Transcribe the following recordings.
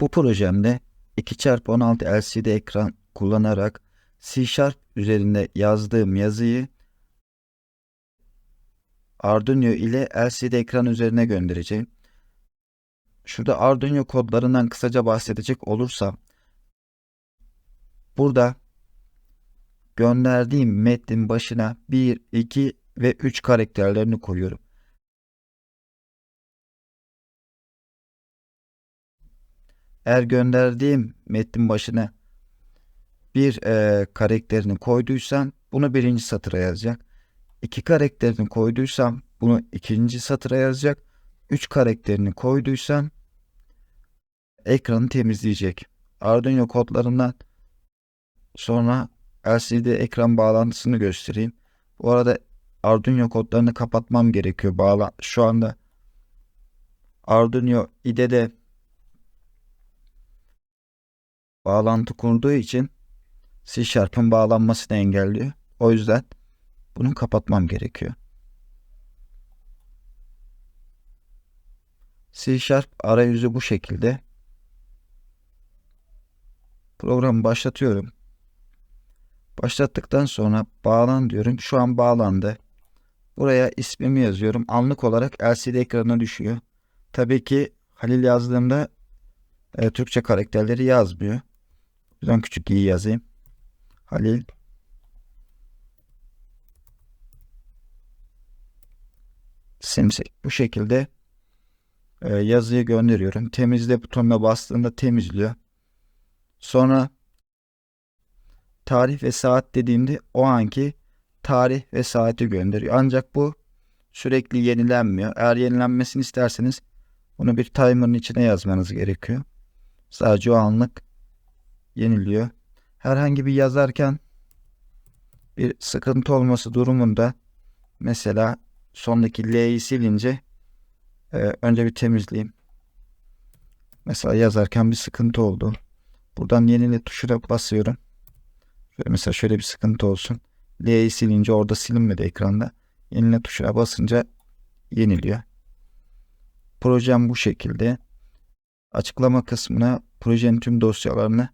Bu projemde 2x16 LCD ekran kullanarak C Sharp üzerinde yazdığım yazıyı Arduino ile LCD ekran üzerine göndereceğim. Şurada Arduino kodlarından kısaca bahsedecek olursam burada gönderdiğim metnin başına 1, 2 ve 3 karakterlerini koyuyorum. Eğer gönderdiğim metnin başına bir e, karakterini koyduysam bunu birinci satıra yazacak. İki karakterini koyduysam bunu ikinci satıra yazacak. Üç karakterini koyduysam ekranı temizleyecek. Arduino kodlarından sonra LCD ekran bağlantısını göstereyim. Bu arada Arduino kodlarını kapatmam gerekiyor. Bağla şu anda Arduino IDE'de bağlantı kurduğu için C Sharp'ın bağlanmasını engelliyor. O yüzden bunu kapatmam gerekiyor. C Sharp arayüzü bu şekilde. Programı başlatıyorum. Başlattıktan sonra bağlan diyorum. Şu an bağlandı. Buraya ismimi yazıyorum. Anlık olarak LCD ekranına düşüyor. Tabii ki Halil yazdığımda e, Türkçe karakterleri yazmıyor. Yüzden küçük iyi yazayım. Halil Simsek. Bu şekilde e, yazıyı gönderiyorum. Temizle butonuna bastığında temizliyor. Sonra tarih ve saat dediğimde o anki tarih ve saati gönderiyor. Ancak bu sürekli yenilenmiyor. Eğer yenilenmesini isterseniz bunu bir timer'ın içine yazmanız gerekiyor. Sadece o anlık yeniliyor. Herhangi bir yazarken bir sıkıntı olması durumunda mesela sondaki L'yi silince e, önce bir temizleyeyim. Mesela yazarken bir sıkıntı oldu. Buradan yenile tuşuna basıyorum. Şöyle mesela şöyle bir sıkıntı olsun. L'yi silince orada silinmedi ekranda. Yenile tuşuna basınca yeniliyor. Projem bu şekilde. Açıklama kısmına projenin tüm dosyalarını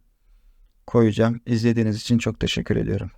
koyacağım. İzlediğiniz için çok teşekkür ediyorum.